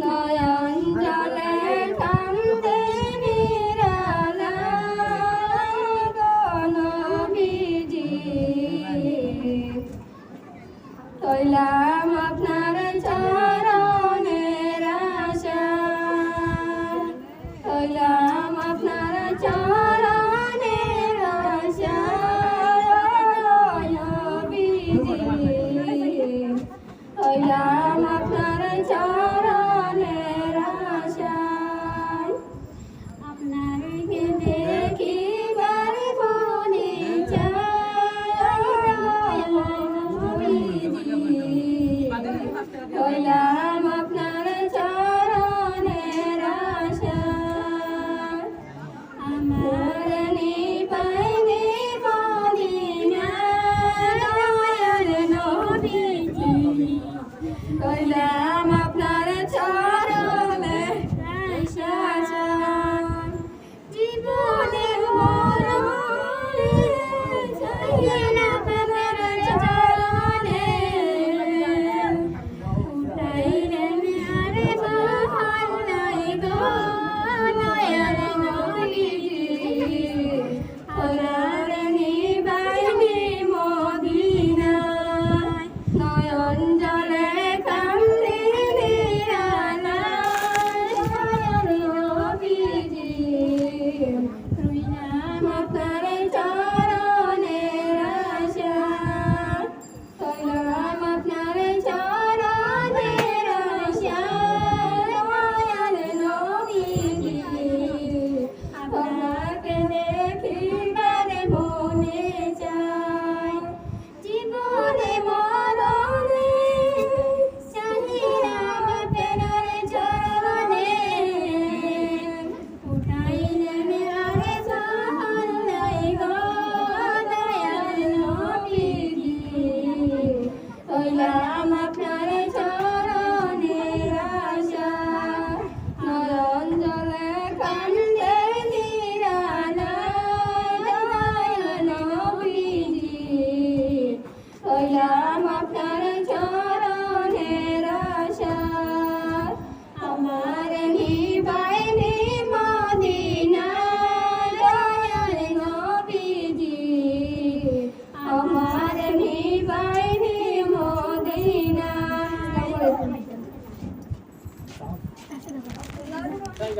নয়ন জলে কান্দে তৈলাম আপনার চরণের আশা তৈলাম আপনার চরণের আশা তৈলাম Kailam apna Yeah. Đây.